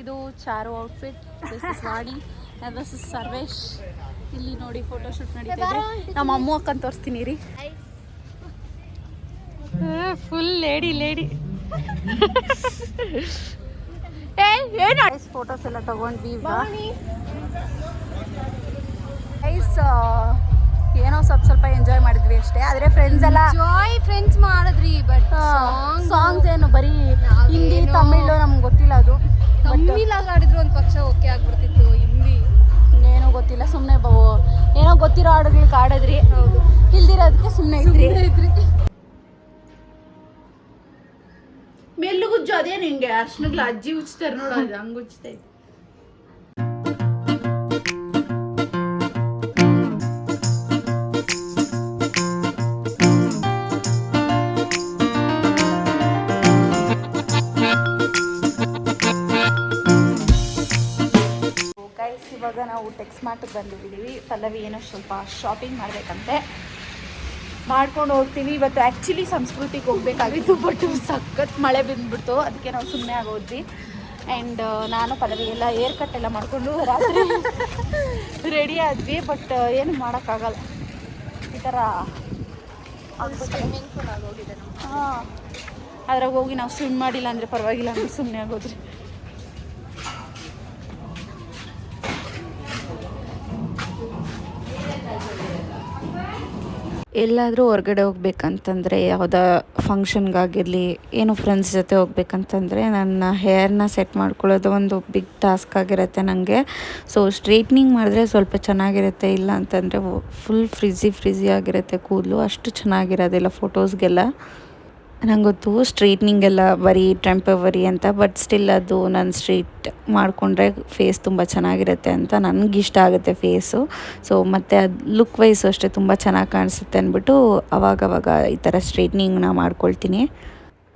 ಇದು Charu outfit. This is Vadi this is Sarvesh ಇಲ್ಲಿ ನೋಡಿ ಫೋಟೋ ಶೂಟ್ ನಡೀತಾ ಇದೆ. ನಮ್ಮ ಅಮ್ಮ ಅಕ್ಕನ್ ತೋರಿಸ್ತೀನಿ ರೀ ಫುಲ್ ಲೇಡಿ ಲೇಡಿ ಏನು ಫೋಟೋಸ್ ಎಲ್ಲ ತಗೊಂಡ್ವಿ ಗೈಸ್ ಏನೋ ಸ್ವಲ್ಪ ಸ್ವಲ್ಪ ಎಂಜಾಯ್ ಮಾಡಿದ್ವಿ ಅಷ್ಟೇ. ಆದ್ರೆ ಫ್ರೆಂಡ್ಸ್ ಎಲ್ಲ ಜಾಯ್ ಫ್ರೆಂಡ್ಸ್ ಮಾಡಿದ್ರಿ ಬಟ್ ಸಾಂಗ್ಸ್ ಏನು ಬರೀ ಹಿಂದಿ ತಮಿಳು ನಮ್ಗೆ ಗೊತ್ತಿಲ್ಲ ಅದು. ತಮಿಳಾಗ ಆಡಿದ್ರು ಒಂದು ಪಕ್ಷ ಓಕೆ ಆಗ್ಬಿಡ್ತಿತ್ತು ಹಿಂದಿ ಏನೋ ಗೊತ್ತಿಲ್ಲ ಸುಮ್ಮನೆ ಏನೋ ಗೊತ್ತಿರೋ ಹಾಡುಗಳಿಗೆ ಆಡಿದ್ರಿ ಹೌದು. ಇಲ್ದಿರೋದಕ್ಕೆ ಸುಮ್ಮನೆ ಇದ್ರಿ. ಇದ್ರಿ. ಮೆಲ್ಲುಗುಜ್ಜು ಅದೇ ನಿಂಗೆ ಅರ್ಶನಗಳು ಅಜ್ಜಿ ಉಚ್ತಾರೆ ನೋಡೋದು ಹಂಗೆ ಉಚ್ತೈತೆ ಮಾರ್ಟಿಗೆ ಬಂದಿದ್ದೀವಿ. ಪಲ್ಲವಿ ಏನೋ ಸ್ವಲ್ಪ ಶಾಪಿಂಗ್ ಮಾಡಬೇಕಂತೆ. ಮಾಡ್ಕೊಂಡು ಹೋಗ್ತೀವಿ. ಇವತ್ತು ಆ್ಯಕ್ಚುಲಿ ಸಂಸ್ಕೃತಿಗೆ ಹೋಗ್ಬೇಕಾಗಿತ್ತು ಬಟ್ ಸಖತ್ ಮಳೆ ಬಂದುಬಿಡ್ತು. ಅದಕ್ಕೆ ನಾವು ಸುಮ್ಮನೆ ಆಗೋದ್ವಿ. ಆ್ಯಂಡ್ ನಾನು, ಪಲ್ಲವಿ ಎಲ್ಲ ಏರ್ ಕಟ್ ಎಲ್ಲ ಮಾಡಿಕೊಂಡು ರಾತ್ರಿ ರೆಡಿ ಆದ್ವಿ ಬಟ್ ಏನು ಮಾಡೋಕ್ಕಾಗಲ್ಲ. ಈ ಥರ ಆಗೋಗಿದೆ ಹಾಂ. ಅದ್ರಾಗ ಹೋಗಿ ನಾವು ಸ್ವಿಮ್ ಮಾಡಿಲ್ಲ ಅಂದರೆ ಪರವಾಗಿಲ್ಲ ಅಂದ್ರೆ ಸುಮ್ಮನೆ ಆಗೋದ್ರಿ. ಎಲ್ಲಾದರೂ ಹೊರಗಡೆ ಹೋಗ್ಬೇಕಂತಂದರೆ ಯಾವುದೋ ಫಂಕ್ಷನ್ಗಾಗಿರಲಿ ಏನು ಫ್ರೆಂಡ್ಸ್ ಜೊತೆ ಹೋಗ್ಬೇಕಂತಂದರೆ ನನ್ನ ಹೇರ್ನ ಸೆಟ್ ಮಾಡ್ಕೊಳ್ಳೋದು ಒಂದು ಬಿಗ್ ಟಾಸ್ಕ್ ಆಗಿರುತ್ತೆ ನನಗೆ ಸೊ ಸ್ಟ್ರೈಟ್ನಿಂಗ್ ಮಾಡಿದ್ರೆ ಸ್ವಲ್ಪ ಚೆನ್ನಾಗಿರುತ್ತೆ, ಇಲ್ಲ ಅಂತಂದರೆ ಫುಲ್ ಫ್ರಿಜಿ ಫ್ರಿಜಿ ಆಗಿರುತ್ತೆ ಕೂದಲು. ಅಷ್ಟು ಚೆನ್ನಾಗಿರೋದಿಲ್ಲ ಫೋಟೋಸ್ಗೆಲ್ಲ ನಂಗೆ ಗೊತ್ತು ಸ್ಟ್ರೈಟ್ನಿಂಗ್ ಎಲ್ಲ ಬರೀ ಟೆಂಪವರಿ ಅಂತ ಬಟ್ ಸ್ಟಿಲ್ ಅದು ನಾನು ಸ್ಟ್ರೈಟ್ ಮಾಡಿಕೊಂಡ್ರೆ ಫೇಸ್ ತುಂಬ ಚೆನ್ನಾಗಿರುತ್ತೆ ಅಂತ ನನಗೆ ಇಷ್ಟ ಆಗುತ್ತೆ ಫೇಸು ಸೊ ಮತ್ತು ಅದು ಲುಕ್ ವೈಸು ಅಷ್ಟೇ ತುಂಬ ಚೆನ್ನಾಗಿ ಕಾಣಿಸುತ್ತೆ ಅಂದ್ಬಿಟ್ಟು ಅವಾಗವಾಗ ಈ ಥರ ಸ್ಟ್ರೈಟ್ನಿಂಗ್ನ ಮಾಡ್ಕೊಳ್ತೀನಿ.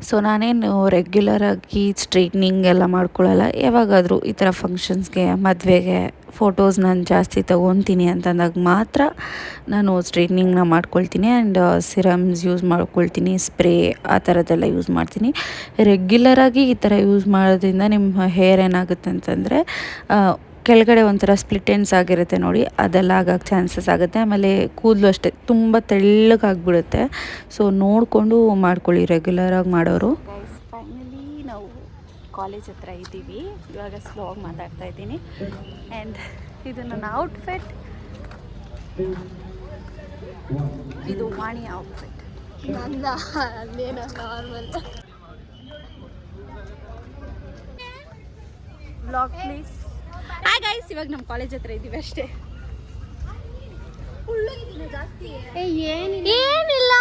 ಸೊ ನಾನೇನು ರೆಗ್ಯುಲರಾಗಿ ಸ್ಟ್ರೈಟ್ನಿಂಗ್ ಎಲ್ಲ ಮಾಡ್ಕೊಳ್ಳಲ್ಲ. ಯಾವಾಗಾದರೂ ಈ ಥರ ಫಂಕ್ಷನ್ಸ್ಗೆ ಮದುವೆಗೆ ಫೋಟೋಸ್ ನಾನು ಜಾಸ್ತಿ ತೊಗೊತೀನಿ ಅಂತಂದಾಗ ಮಾತ್ರ ನಾನು ಸ್ಟ್ರೈಟ್ನಿಂಗ್ನ ಮಾಡ್ಕೊಳ್ತೀನಿ ಆ್ಯಂಡ್ ಸಿರಮ್ಸ್ ಯೂಸ್ ಮಾಡ್ಕೊಳ್ತೀನಿ ಸ್ಪ್ರೇ ಆ ಥರದ್ದೆಲ್ಲ ಯೂಸ್ ಮಾಡ್ತೀನಿ. ರೆಗ್ಯುಲರಾಗಿ ಈ ಥರ ಯೂಸ್ ಮಾಡೋದ್ರಿಂದ ನಿಮ್ಮ ಹೇರ್ ಏನಾಗುತ್ತೆ ಅಂತಂದರೆ ಕೆಳಗಡೆ ಒಂಥರ ಸ್ಪ್ಲಿಟ್ ಎಂಡ್ಸ್ ಆಗಿರುತ್ತೆ ನೋಡಿ ಅದೆಲ್ಲ ಆಗಕ್ಕೆ ಚಾನ್ಸಸ್ ಆಗುತ್ತೆ. ಆಮೇಲೆ ಕೂದಲು ಅಷ್ಟೇ ತುಂಬ ತೆಳ್ಳಗಾಗ್ಬಿಡುತ್ತೆ. ಸೊ ನೋಡಿಕೊಂಡು ಮಾಡ್ಕೊಳ್ಳಿ ರೆಗ್ಯುಲರಾಗಿ ಮಾಡೋರು. ಫೈನಲಿ ನಾವು ಕಾಲೇಜ್ ಹತ್ರ ಇದ್ದೀವಿ. ಇವಾಗ ಸ್ಲೋ ಆಗಿ ಮಾತಾಡ್ತಾ ಇದ್ದೀನಿ. ಆ್ಯಂಡ್ ಇದು ನನ್ನ ಔಟ್ಫಿಟ್ ಇದು ವಾಣಿ ಔಟ್ಫಿಟ್ ನನ್ನ ಅದೇನೋ ನಾರ್ಮಲ್ ಬ್ಲಾಗ್ ಪ್ಲೀಸ್ ಗೈಸ್ ಇವಾಗ ನಮ್ ಕಾಲೇಜ್ ಹತ್ರ ಇದ್ದೀವಿ ಅಷ್ಟೇ. ಏನಿಲ್ಲ.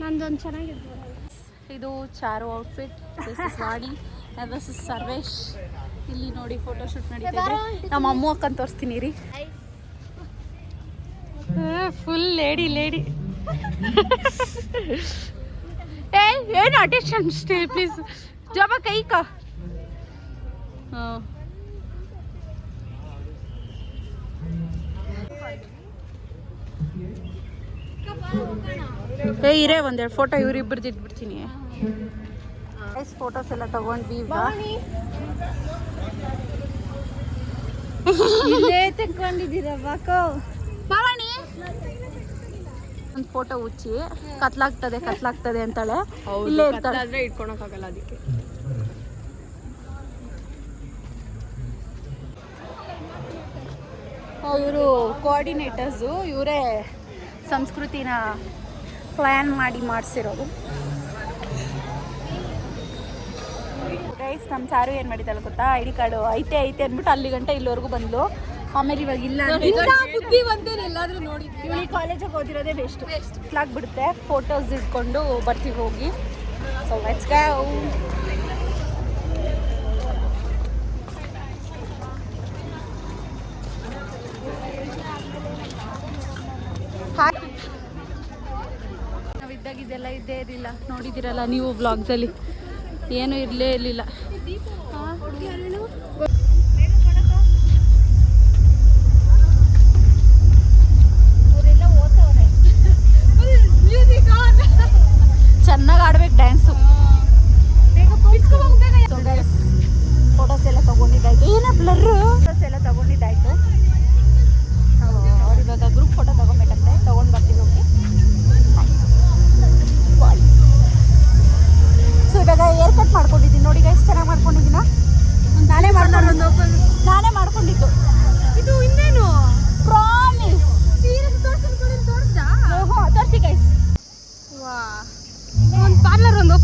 ನಂದೊಂದು ಚೆನ್ನಾಗಿದೆ ಇದು Charu outfit this is Vadi this is Sarvesh ಇಲ್ಲಿ ನೋಡಿ ಫೋಟೋ ಶೂಟ್ ನಡೀತಾ ಇದೆ. ನಮ್ಮ ಅಮ್ಮ ಅಕ್ಕನ್ ತೋರಿಸ್ತೀನಿ ರೀ ಫುಲ್ ಲೇಡಿ ಲೇಡಿ ಏ ಏನು ಅಟೆನ್ಷನ್ ಸ್ಟೇ ಪ್ಲೀಸ್ ಜೋಬ ಕೈ ಕ. ಹಾಂ. ಏ ಇರೇ ಒಂದೆರಡು ಫೋಟೋ ಇವ್ರಿಬ್ರದ್ದು ಇಟ್ಬಿಡ್ತೀನಿ. ಎಷ್ಟು ಫೋಟೋಸ್ ಎಲ್ಲ ತಗೊಂಡ್ವಿ ಇಲ್ಲೇ ತಕೊಂಡಿದ್ದೀರ ಬಾಕೋ ಮಾವಣಿ ಒಂದು ಫೋಟೋ ಉಚ್ಚಿ. ಕತ್ಲಾಗ್ತದೆ ಕತ್ಲಾಗ್ತದೆ ಅಂತಾಳೆ. ಇಲ್ಲೇ ಇರ್ತಾಳೆ. ಇಟ್ಕೊಳಕ್ಕಾಗಲ್ಲ ಅದಕ್ಕೆ. ಇವರು ಕೋಆರ್ಡಿನೇಟರ್ಸು ಇವರೇ ಸಂಸ್ಕೃತಿನ ಪ್ಲ್ಯಾನ್ ಮಾಡಿ ಮಾಡಿಸಿರೋದು. ಗೈಸ್ ನಮ್ಮ ಸಾರು ಏನು ಮಾಡಿದ್ದಾಳೆ ಗೊತ್ತಾ? ಐ ಡಿ ಕಾರ್ಡು ಐತೆ ಐತೆ ಅಂದ್ಬಿಟ್ಟು ಅಲ್ಲಿ ಗಂಟೆ ಇಲ್ಲಿವರೆಗೂ ಬಂದ್ಲು. ಆಮೇಲೆ ಇವಾಗ ಇಲ್ಲ ಎಲ್ಲಾದ್ರೂ ನೋಡಿ ಇವಳಿ ಕಾಲೇಜಿಗೆ ಓದಿರೋದೇ ಬೆಸ್ಟ್ ಬಿಡುತ್ತೆ ಫೋಟೋಸ್ ಇಟ್ಕೊಂಡು ಬರ್ತೀವಿ ಹೋಗಿ. ಸೊ ಲೆಟ್ಸ್ ಗೋ ನಾವಿದ್ದಾಗ ಇದೆಲ್ಲ ಇದ್ದೇ ಇರಲಿಲ್ಲ. ನೋಡಿದ್ದೀರಲ್ಲ ನೀವು ವ್ಲಾಗ್ಸಲ್ಲಿ ಏನೂ ಇರಲೇ ಇರಲಿಲ್ಲ.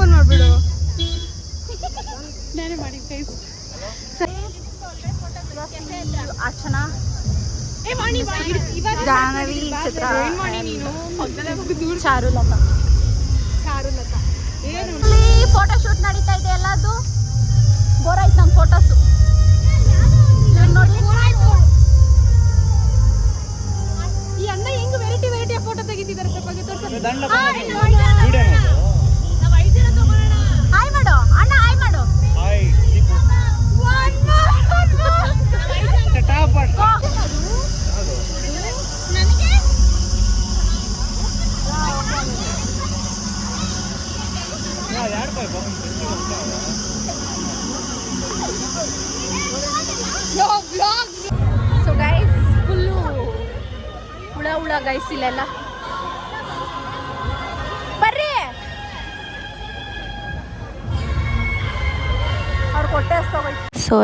ಪಾರ್ಲರ್ ಮಾಡ್ಬಿಡು ನಾನೇ ಮಾಡಿ guys Archana Jahnavi Chitra. Charulata. Charulata. Photo shoot ನಡೀತಾ ಇದೆ ಎಲ್ಲದು ಬೋರ್ ಆಯ್ತು ನಮ್ಮ ಫೋಟೋಸು ನೋಡಿ. ಈ ಅಣ್ಣ ಹೆಂಗ್ ವೆರೈಟಿ ವೆರೈಟಿ ಫೋಟೋ ತೆಗಿತಿದ್ದಾರೆ ಸ್ವಲ್ಪ ತೋರ್ಸ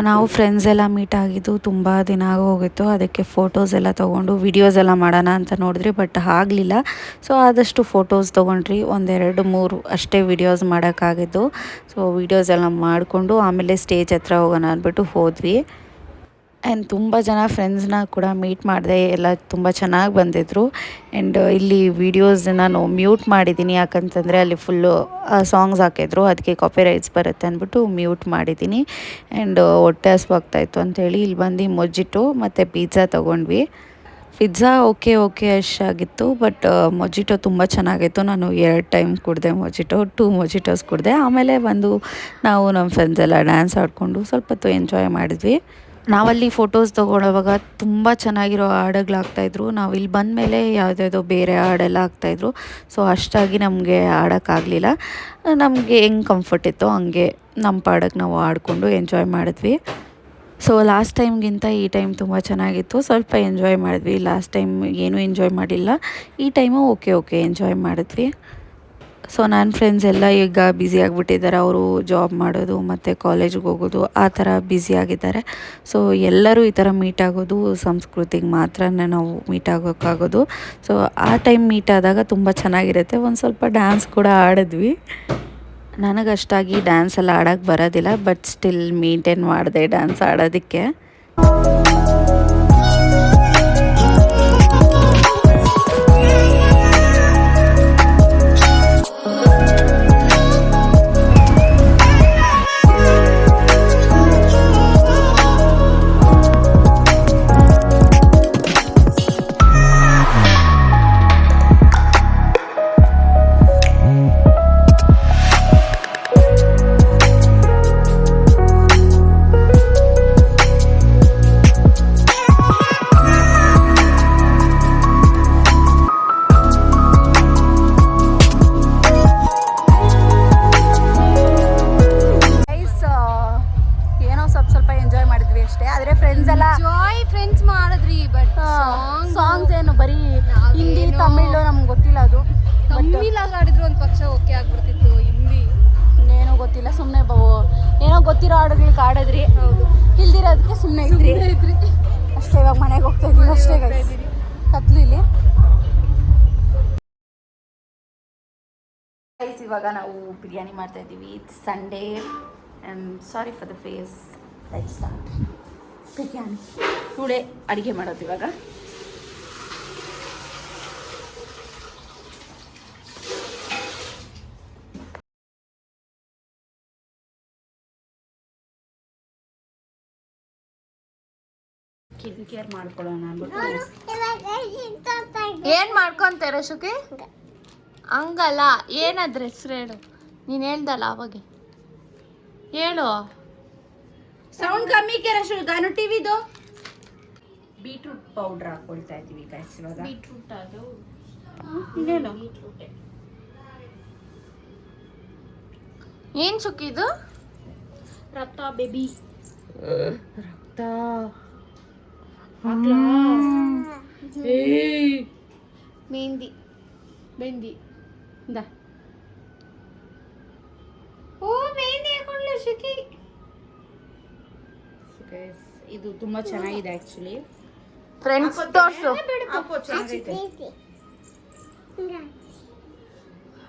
ನಾವು ಫ್ರೆಂಡ್ಸ್ ಎಲ್ಲ ಮೀಟ್ ಆಗಿದ್ದು ತುಂಬ ದಿನ ಆಗೋಗಿತ್ತು. ಅದಕ್ಕೆ ಫೋಟೋಸ್ ಎಲ್ಲ ತೊಗೊಂಡು ವಿಡಿಯೋಸ್ ಎಲ್ಲ ಮಾಡೋಣ ಅಂತ ನೋಡಿದ್ರಿ ಬಟ್ ಆಗಲಿಲ್ಲ. ಸೊ ಆದಷ್ಟು ಫೋಟೋಸ್ ತೊಗೊಂಡ್ರಿ. ಒಂದೆರಡು, ಮೂರು ಅಷ್ಟೇ ವಿಡಿಯೋಸ್ ಮಾಡೋಕ್ಕಾಗಿದ್ದು. ಸೊ ವಿಡಿಯೋಸ್ ಎಲ್ಲ ಮಾಡಿಕೊಂಡು ಆಮೇಲೆ ಸ್ಟೇಜ್ ಹತ್ರ ಹೋಗೋಣ ಅಂದ್ಬಿಟ್ಟು ಹೋದ್ವಿ. ಆ್ಯಂಡ್ ತುಂಬ ಜನ ಫ್ರೆಂಡ್ಸ್ನ ಕೂಡ ಮೀಟ್ ಮಾಡಿದೆ, ಎಲ್ಲ ತುಂಬ ಚೆನ್ನಾಗಿ ಬಂದಿದ್ದರು ಆ್ಯಂಡ್ ಇಲ್ಲಿ ವೀಡಿಯೋಸ್ ನಾನು ಮ್ಯೂಟ್ ಮಾಡಿದ್ದೀನಿ ಯಾಕಂತಂದರೆ ಅಲ್ಲಿ ಫುಲ್ಲು ಸಾಂಗ್ಸ್ ಹಾಕಿದ್ರು. ಅದಕ್ಕೆ ಕಾಪಿ ರೈಟ್ಸ್ ಬರುತ್ತೆ ಅಂದ್ಬಿಟ್ಟು ಮ್ಯೂಟ್ ಮಾಡಿದ್ದೀನಿ ಆ್ಯಂಡ್ ಹೊಟ್ಟೆ ಹಸ್ವಾಗ್ತಾಯಿತ್ತು ಅಂಥೇಳಿ ಇಲ್ಲಿ ಬಂದು ಮೊಜ್ಜಿಟ್ಟು ಮತ್ತು ಪಿಜ್ಜಾ ತೊಗೊಂಡ್ವಿ. ಪಿಜ್ಜಾ ಓಕೆ ಓಕೆ ಅಷ್ಟಾಗಿತ್ತು ಬಟ್ ಮೊಜಿಟೋ ತುಂಬ ಚೆನ್ನಾಗಿತ್ತು. ನಾನು ಎರಡು ಟೈಮ್ ಕುಡಿದೆ ಮೊಜಿಟೋ ಟೂ ಮೊಜಿಟೋಸ್ ಕುಡಿದೆ. ಆಮೇಲೆ ಬಂದು ನಾವು ನಮ್ಮ ಫ್ರೆಂಡ್ಸ್ ಎಲ್ಲ ಡ್ಯಾನ್ಸ್ ಆಡಿಕೊಂಡು ಸ್ವಲ್ಪ ಹೊತ್ತು ಎಂಜಾಯ್ ಮಾಡಿದ್ವಿ. ನಾವಲ್ಲಿ ಫೋಟೋಸ್ ತೊಗೊಳೋವಾಗ ತುಂಬ ಚೆನ್ನಾಗಿರೋ ಹಾಡುಗಳಾಗ್ತಾಯಿದ್ರು. ನಾವು ಇಲ್ಲಿ ಬಂದ ಮೇಲೆ ಯಾವುದ್ಯಾವುದೋ ಬೇರೆ ಹಾಡೆಲ್ಲ ಆಗ್ತಾಯಿದ್ರು ಸೊ ಅಷ್ಟಾಗಿ ನಮಗೆ ಆಡೋಕ್ಕಾಗಲಿಲ್ಲ ನಮಗೆ ಹೆಂಗೆ ಕಂಫರ್ಟ್ ಇತ್ತೋ ಹಂಗೆ ನಮ್ಮ ಪಾಡಕ್ಕೆ ನಾವು ಆಡಿಕೊಂಡು ಎಂಜಾಯ್ ಮಾಡಿದ್ವಿ. ಸೊ ಲಾಸ್ಟ್ ಟೈಮ್ಗಿಂತ ಈ ಟೈಮ್ ತುಂಬ ಚೆನ್ನಾಗಿತ್ತು. ಸ್ವಲ್ಪ ಎಂಜಾಯ್ ಮಾಡಿದ್ವಿ. ಲಾಸ್ಟ್ ಟೈಮ್ ಏನೂ ಎಂಜಾಯ್ ಮಾಡಿಲ್ಲ. ಈ ಟೈಮು ಓಕೆ ಓಕೆ ಎಂಜಾಯ್ ಮಾಡಿದ್ವಿ. ಸೊ ನನ್ನ ಫ್ರೆಂಡ್ಸ್ ಎಲ್ಲ ಈಗ ಬ್ಯುಸಿ ಆಗಿಬಿಟ್ಟಿದ್ದಾರೆ. ಅವರು ಜಾಬ್ ಮಾಡೋದು, ಮತ್ತು ಕಾಲೇಜಿಗೆ ಹೋಗೋದು, ಆ ಥರ ಬ್ಯುಸಿ ಆಗಿದ್ದಾರೆ. ಸೊ ಎಲ್ಲರೂ ಈ ಥರ ಮೀಟ್ ಆಗೋದು, ಸಂಸ್ಕೃತಿಗೆ ಮಾತ್ರನೇ ನಾವು ಮೀಟ್ ಆಗೋಕ್ಕಾಗೋದು. ಸೊ ಆ ಟೈಮ್ ಮೀಟ್ ಆದಾಗ ತುಂಬ ಚೆನ್ನಾಗಿರುತ್ತೆ. ಒಂದು ಸ್ವಲ್ಪ ಡ್ಯಾನ್ಸ್ ಕೂಡ ಆಡಿದ್ವಿ. ನನಗಷ್ಟಾಗಿ ಡ್ಯಾನ್ಸ್ ಎಲ್ಲ ಆಡೋಕ್ಕೆ ಬರೋದಿಲ್ಲ ಬಟ್ ಸ್ಟಿಲ್ ಮೇಂಟೈನ್ ಮಾಡಿದೆ ಡ್ಯಾನ್ಸ್ ಆಡೋದಕ್ಕೆ. ಎಂಜಾಯ್ ಮಾಡಿದ್ವಿ ಅಷ್ಟೇ. ಆದರೆ ಫ್ರೆಂಡ್ಸ್ ಎಲ್ಲ ಜಾಯ್ ಫ್ರೆಂಡ್ಸ್ ಮಾಡಿದ್ರಿ ಬಟ್ ಸಾಂಗ್ಸ್ ಏನು ಬರೀ ಹಿಂದಿ ತಮಿಳು ನಮ್ಗೆ ಗೊತ್ತಿಲ್ಲ ಅದು. ತಮಿಳಾಗ ಆಡಿದ್ರು ಒಂದು ಪಕ್ಷ ಓಕೆ ಆಗ್ಬಿಡ್ತಿತ್ತು ಹಿಂದಿ. ಏನೋ ಗೊತ್ತಿಲ್ಲ ಸುಮ್ಮನೆ ಏನೋ ಗೊತ್ತಿರೋ ಹಾಡುಗಳಿಗೆ ಆಡಿದ್ರಿ ಹೌದು. ಇಲ್ದಿರೋದಕ್ಕೆ ಸುಮ್ಮನೆ ಇದ್ರಿ. ಅಷ್ಟೇ ಇವಾಗ ಮನೆಗೆ ಹೋಗ್ತಾ ಇದ್ದೀವಿ ಅಷ್ಟೇ ಕತ್ಲು ಇಲ್ಲಿ. ಇವಾಗ ನಾವು ಬಿರಿಯಾನಿ ಮಾಡ್ತಾ ಇದ್ದೀವಿ. It's Sunday and sorry for the face start biryani ಇವಳೆ ಅಡುಗೆ ಮಾಡೋದು ಇವಾಗ. ಸ್ಕಿನ್ ಕೇರ್ ಮಾಡ್ಕೊಳ್ಳೋಣ ಅಂದ್ಬಿಟ್ಟು ಏನ್ ಮಾಡ್ಕೊಂತಾರೆ ಶುಕಿ? ಹಂಗಲ್ಲ ಏನಾದ್ರೆ ಹೆಸ್ರು ಹೇಳು. ನೀನು ಹೇಳ್ದಲ್ಲ ಅವಾಗೆ. ಹೇಳು. ಸೌಂಡ್ ಕಮ್ಮಿ ಕೆರಶು ಗಾನು ಟಿವಿದು. ಬೀಟ್ರೂಟ್ ಪೌಡರ್ ಹಾಕೊಳ್ತಾ ಇದೀವಿ ಗೈಸ್ ಇವಾಗ. ಬೀಟ್ರೂಟ್ ಅದು. ಇನ್ನೇನು? ಏನು ಚುಕ್ಕಿದು ರಕ್ತ ಬೇಬಿ ರಕ್ತ. ಮೆಹಂದಿ. ಮೆಹಂದಿ. ಇಂದ. ಓ ಮೆಹಂದಿ ಹಾಕೊಂಡ್ಲು ಶುಕಿ? ಇದು ತುಂಬಾ ಚೆನ್ನಾಗಿದೆ ಆಕ್ಚುಲಿ ಫ್ರೆಂಡ್ಸ್ ತೋರ್ಸು.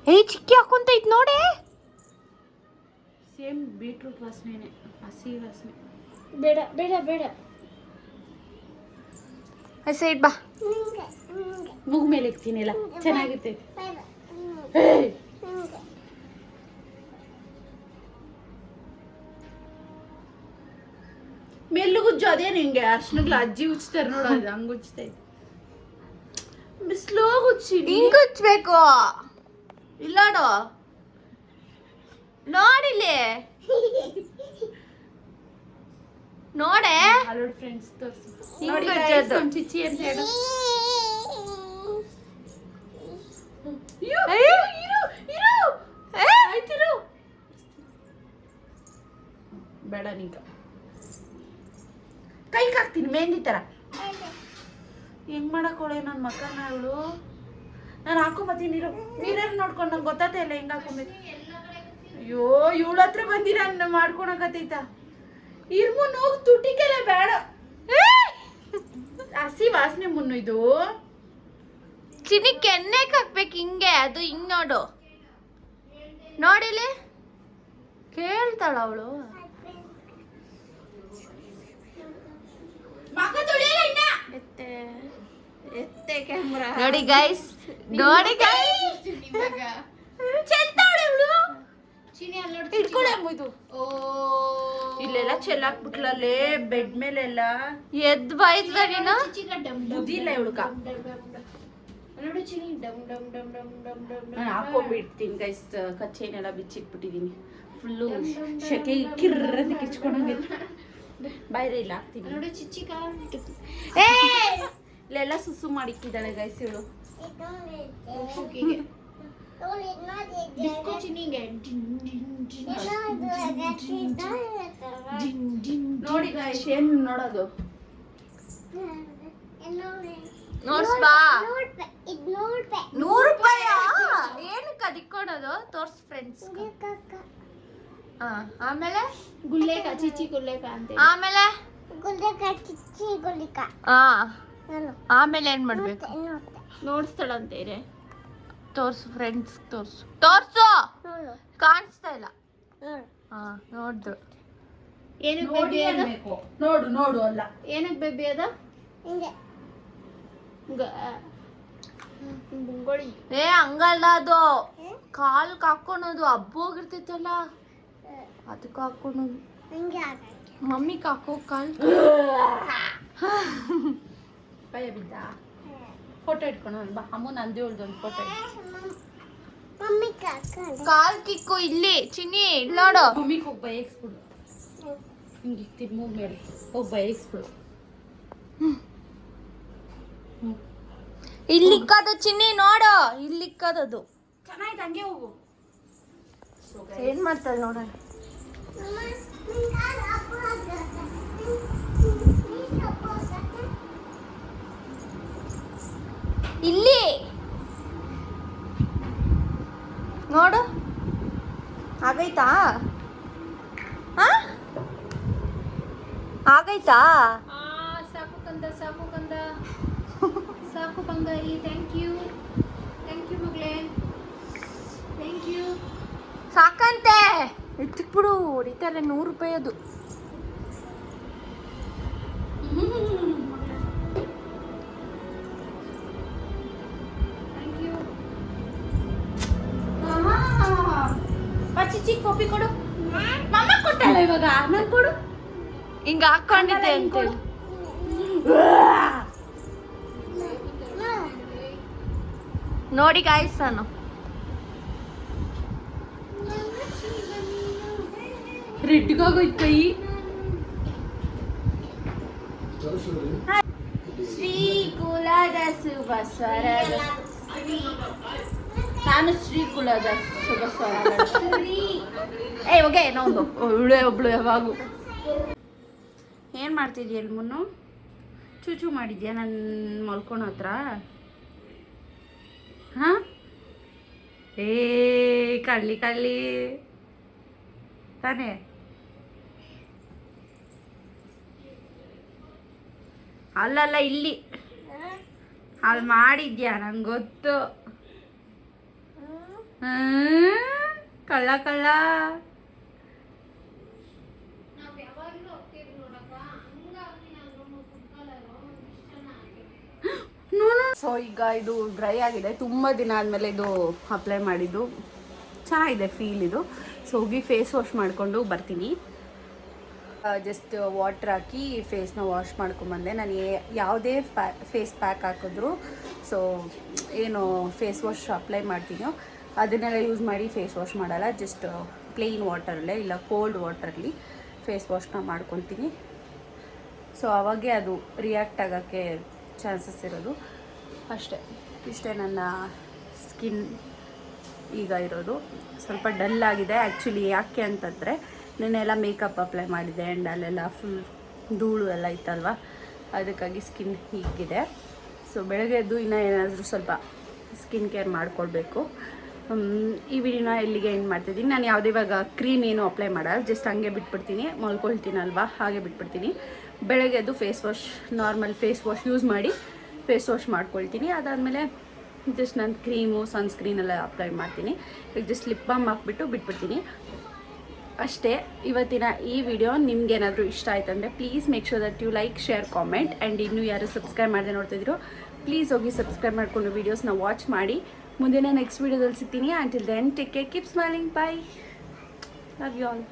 ಏ ಚಿಕ್ಕಿ ಹಾಕೊಂತೈತ್ ನೋಡಿ. ಸೇಮ್ ಬೀಟ್ರೂಟ್ ವಾಸನೆನೆ ಹಸಿ ವಾಸನೆ. ಬೇಡ ಬೇಡ ಬೇಡ. ಸೈಡ್ ಬಾ. ಮೂಗ್ ಮೇಲೆ ಇಕ್ತೀನಿಲ್ಲ ಚೆನ್ನಾಗಿರ್ತೈತೆ ಮೆಲ್ಲುಗುಜ್ಜು ಅದೇನು ಹಿಂಗೆ ಅರ್ಶನಗ್ಲ ಅಜ್ಜಿ ಉಚ್ತಾರೆ ನೋಡು ಅದು ಹಂಗ ಉಚ್ತೈತೆ ಸ್ಲೋ ಉಚ್ಚಿ ಹಿಂಗ್ ಉಚ್ಬೇಕು ಇಲ್ಲಾಡು ನೋಡಿಲಿ ನೋಡೆ ಹಲೋ ಫ್ರೆಂಡ್ಸ್ ತೋರಿಸಿ. ನೋಡಿ ಚಿಚ್ಚಿ ಅಂತ ಹೇಳು? ಬೇಡ ಕೈ ಹಾಕ್ತೀನಿ ಮೆಹಂದಿ ತರ. ಹೆಂಗ್ ಮಾಡಕೋಳೆ ನನ್ನ ಮಕ್ಕಳನ್ನ ಅವಳು? ನಾನು ಹಾಕೊಂಬತ್ತೀನಿ ನೀರು ನೀರಲ್ಲಿ ನೋಡ್ಕೊಂಡು ನಂಗೆ ಗೊತ್ತಾತೆ ಇಲ್ಲ ಹೆಂಗ್ ಹಾಕೊಂಬತ್ತಿ. ಅಯ್ಯೋ ಇವಳ ಹತ್ರ ಬಂದಿರ ಮಾಡ್ಕೊಳಕತ್ತೈತ ಇರ್ಮುನ್ ಹೋಗಿ ತುಟಿಕೆಲ್ಲ ಬೇಡ. ಹಸಿ ವಾಸನೆ ಮುನ್ನು ಇದು. ಚಿನ್ನಿ ಕೆನ್ನೆಗ್ ಹಾಕ್ಬೇಕು ಹಿಂಗೆ ಅದು ಹಿಂಗ್ ನೋಡು. ನೋಡಿಲಿ ಕೇಳ್ತಾಳ ಅವಳು. ನೋಡಿ ಗೈಸ್ ನೋಡಿ ಗೈಸ್ ಇಲ್ಲೆಲ್ಲ ಚೆಲ್ಲಾಕ್ಬಿಟ್ಲಲ್ಲೇ ಬೆಡ್ ಮೇಲೆಲ್ಲ ಎದ್ ಬಾಯ್ತ ನೀನು ಬುದ್ಧಿಲ್ಲ ಇವಳ್ಕ ನಾನು ಹಾಕೊಂಡ್ಬಿಡ್ತೀನಿ ಗೈಸ್ ಕಚ್ಚೇನೆಲ್ಲ ಬಿಚ್ಚಿಟ್ಬಿಟ್ಟಿದೀನಿ ಫುಲ್ಲು ಶೆಕೆ ಕಿರ್ರಂತ ಕಿಚ್ಕೊಂಡಂಗೆ ಬಾಯ್ರೆ ಇಲ್ಲ ಹಾಕ್ತೀನಿ ನೋಡು ಚಿಚಿಗ ಏ! ಇಲ್ಲೆಲ್ಲ ಸುಸು ಮಾಡಿಕ್ಕಿದ್ದಾಳೆ ಗೈಸ್ ಇವಳು. ನೋಡಿ ಗೈಸ್ ಏನ್ ನೋಡೋದು? ನೂರು ರೂಪಾಯಿ? ಏನಕ್ಕೆ ಅದಿಕ್ಕೊಡೋದು? ತೋರ್ಸ್ ಫ್ರೆಂಡ್ಸ್ ಆಮೇಲೆ ಗುಲ್ಲೇಕ ಚಿಚ್ಚಿ ಗುಲ್ಲೇಕ ಅಂತ ಆಮೇಲೆ? ಆ ಆಮೇಲೆ ಏನ್ ಮಾಡ್ಬೇಕು? ನೋಡಿಸ್ತಾಳಂತೆ ಇದೆ ತೋರ್ಸು ಫ್ರೆಂಡ್ಸ್ ತೋರ್ಸು. ತೋರ್ಸು! ಕಾಣಿಸ್ತಾ ಇಲ್ಲ. ಹಾ ನೋಡ್ದು. ಏನಕ್ಕೆ ನೋಡಿ ಬೇಬಿ ಅದ? ನೋಡು ನೋಡು ಅಲ್ಲ. ಏನಕ್ಕೆ ಬೇಬಿ ಅದ? ಮುಂಗೋಳಿ ಏ ಹಂಗಲ್ಲ ಅದು. ಕಾಲ್ ಹಾಕೊಳೋದು ಹಬ್ಬ ಹೋಗಿರ್ತೈತಲ್ಲ ಅದಕ್ಕೆ ಹಾಕೊಂಡು ಮಮ್ಮಿ ಹಾಕೋ ಕಾಲ್. ಭಯ ಬಿದ್ದ? ಫೋಟೋ ಇಟ್ಕೊಂಡು ಬಾ ಅಮ್ಮ ನಂದಿ ಒಂದು ಫೋಟೋ ಕಾಲ್ ಕಿಕ್ಕು ಇಲ್ಲಿ ಚಿನ್ನಿ ಇಲ್ಲಿ ನೋಡು. ಮಮ್ಮಿಗೆ ಹೋಗಿ ಬಯಸ್ಬಿಡು. ಹಿಂಗೆ ಇಕ್ತೀನಿ ಮೂಗ್ ಮೇಲೆ. ಹೋಗಿ ಬಯಸ್ಬಿಡು. ಇಲ್ಲಿ ಇಕ್ಕದು ಚಿನ್ನಿ ನೋಡು. ಇಲ್ಲಿ ಇಕ್ಕದದು ಚೆನ್ನಾಗಿದೆ ಹಂಗೆ ಹೋಗು. ಏನ್ ಮಾಡ್ತಾಳೆ ನೋಡೋಣ. ಇಲ್ಲಿ. ನೋಡು. ಆಗೈತಾ? ಆ? ಆಗೈತಾ? ಆ ಸಾಕು ಕಂದ ಸಾಕು ಕಂದ. ಸಾಕು ಬಂಗಾರಿ ಥ್ಯಾಂಕ್ ಯು ಥ್ಯಾಂಕ್ ಯು ಮಗಳೇ. ಥ್ಯಾಂಕ್ ಯು ಸಾಕಂತೆ. ಎತ್ತಿಕ್ ಬಿಡು ಹೊಡಿತಾರೆ ನೂರು ರೂಪಾಯಿ ಅದು. ಕೊಡು. ಮಮ್ಮ ಕೊಟ್ಟಲ್ಲ ಇವಾಗ ನನ್ ಕೊಡು. ಹಿಂಗ ಹಾಕೊಂಡಿದ್ದೆ ಅಂತೇಳಿ. ನೋಡಿ ಗಾಯ್ಸ್ ನಾನು. ರೆಡ್ಗಾಗೋಯ್ತು ಕೈ. ಶ್ರೀ ಕುಲದ ಶುಭ ಸ್ವರದ ನಾನು ಶ್ರೀ ಕುಲದ ಶುಭ ಸ್ವರ. ಏ ಓಕೆ ಇನ್ನೊಂದು ಒಳ್ಳೆ ಒಬ್ಳು ಯಾವಾಗೂ. ಏನು ಮಾಡ್ತಿದ್ಯ ಮುನ್ನು? ಚೂಚು ಮಾಡಿದ್ಯಾ ನನ್ನ ಮಲ್ಕೊಳೋ ಹತ್ರ? ಹಾಂ? ಏ, ಕಳ್ಳಿ ಕಳ್ಳಿ. ತಾನೇ? ಅಲ್ಲಲ್ಲ ಇಲ್ಲಿ. ಅಲ್ಲಿ ಮಾಡಿದ್ಯಾ? ನಂಗೆ ಗೊತ್ತು? ಕಳ್ಳ ಕಳ್ಳ. ಸೊ ಈಗ ಇದು ಡ್ರೈ ಆಗಿದೆ. ತುಂಬ ದಿನ ಆದಮೇಲೆ ಇದು ಅಪ್ಲೈ ಮಾಡಿದ್ದು. ಚೆನ್ನಾಗಿದೆ ಫೀಲ್ ಇದು. ಸೊ ಹೋಗಿ ಫೇಸ್ ವಾಶ್ ಮಾಡಿಕೊಂಡು ಬರ್ತೀನಿ. ಜಸ್ಟ್ ವಾಟ್ರ್ ಹಾಕಿ ಫೇಸ್ನ ವಾಶ್ ಮಾಡ್ಕೊಂಬಂದೆ. ನಾನು ಯಾವುದೇ ಪ್ಯಾ ಫೇಸ್ ಪ್ಯಾಕ್ ಹಾಕಿದ್ರು ಸೊ ಏನು ಫೇಸ್ ವಾಶ್ ಅಪ್ಲೈ ಮಾಡ್ತೀನೋ, ಅದನ್ನೆಲ್ಲ ಯೂಸ್ ಮಾಡಿ ಫೇಸ್ ವಾಶ್ ಮಾಡಲ್ಲ. ಜಸ್ಟ್ ಪ್ಲೇನ್ ವಾಟರಲ್ಲೇ ಇಲ್ಲ ಕೋಲ್ಡ್ ವಾಟರಲ್ಲಿ ಫೇಸ್ ವಾಶ್ನ ಮಾಡ್ಕೊತೀನಿ. ಸೊ ಅವಾಗೆ ಅದು ರಿಯಾಕ್ಟ್ ಆಗೋಕ್ಕೆ ಚಾನ್ಸಸ್ ಇರೋದು. ಅಷ್ಟೇ. ಇಷ್ಟೇ ನನ್ನ ಸ್ಕಿನ್ ಈಗ ಇರೋದು. ಸ್ವಲ್ಪ ಡಲ್ ಆಗಿದೆ. ಆ್ಯಕ್ಚುಲಿ ಯಾಕೆ ಅಂತಂದರೆ ನೆನ್ನೆಲ್ಲ ಮೇಕಪ್ ಅಪ್ಲೈ ಮಾಡಿದೆ ಆ್ಯಂಡ್ ಅಲ್ಲೆಲ್ಲ ಫುಲ್ ಧೂಳು ಎಲ್ಲ ಇತ್ತಲ್ವ? ಅದಕ್ಕಾಗಿ ಸ್ಕಿನ್ ಹೀಗಿದೆ. ಸೊ ಬೆಳಗ್ಗೆ ಎದ್ದು ಇನ್ನೂ ಏನಾದರೂ ಸ್ವಲ್ಪ ಸ್ಕಿನ್ ಕೇರ್ ಮಾಡ್ಕೊಳ್ಬೇಕು. ಈ ವಿಡಿಯೋನ ಇಲ್ಲಿಗೆ ಎಂಡ್ ಮಾಡ್ತಿದ್ದೀನಿ. ನಾನು ಯಾವುದೇ ಇವಾಗ ಕ್ರೀಮ್ ಏನು ಅಪ್ಲೈ ಮಾಡಲ್ಲ ಜಸ್ಟ್ ಹಂಗೆ ಬಿಟ್ಬಿಡ್ತೀನಿ. ಮಲ್ಕೊಳ್ತೀನಲ್ವಾ? ಹಾಗೆ ಬಿಟ್ಬಿಡ್ತೀನಿ. ಬೆಳಗ್ಗೆ ಎದ್ದು face wash normal face wash use ಮಾಡಿ ಫೇಸ್ ವಾಶ್ ಮಾಡ್ಕೊಳ್ತೀನಿ. ಅದಾದಮೇಲೆ ಜಸ್ಟ್ ನಾನು ಕ್ರೀಮು ಸನ್ಸ್ಕ್ರೀನ್ ಎಲ್ಲ ಅಪ್ಲೈ ಮಾಡ್ತೀನಿ. ಈಗ ಜಸ್ಟ್ ಲಿಪ್ ಬಾಮ್ ಹಾಕ್ಬಿಟ್ಟು ಬಿಟ್ಬಿಡ್ತೀನಿ. ಅಷ್ಟೇ, ಇವತ್ತಿನ ಈ ವಿಡಿಯೋ ನಿಮ್ಗೇನಾದರೂ ಇಷ್ಟ ಆಯ್ತು ಅಂದರೆ please make sure that you like share comment and ಇನ್ನೂ ಯಾರು ಸಬ್ಸ್ಕ್ರೈಬ್ ಮಾಡದೆ ನೋಡ್ತಿದ್ರು ಪ್ಲೀಸ್ ಹೋಗಿ ಸಬ್ಸ್ಕ್ರೈಬ್ ಮಾಡಿಕೊಂಡು ವೀಡಿಯೋಸ್ನ ವಾಚ್ ಮಾಡಿ. ಮುಂದಿನ ನೆಕ್ಸ್ಟ್ ವೀಡಿಯೋದಲ್ಲಿ ಸಿಗ್ತೀನಿ. Until then take care keep smiling bye love you all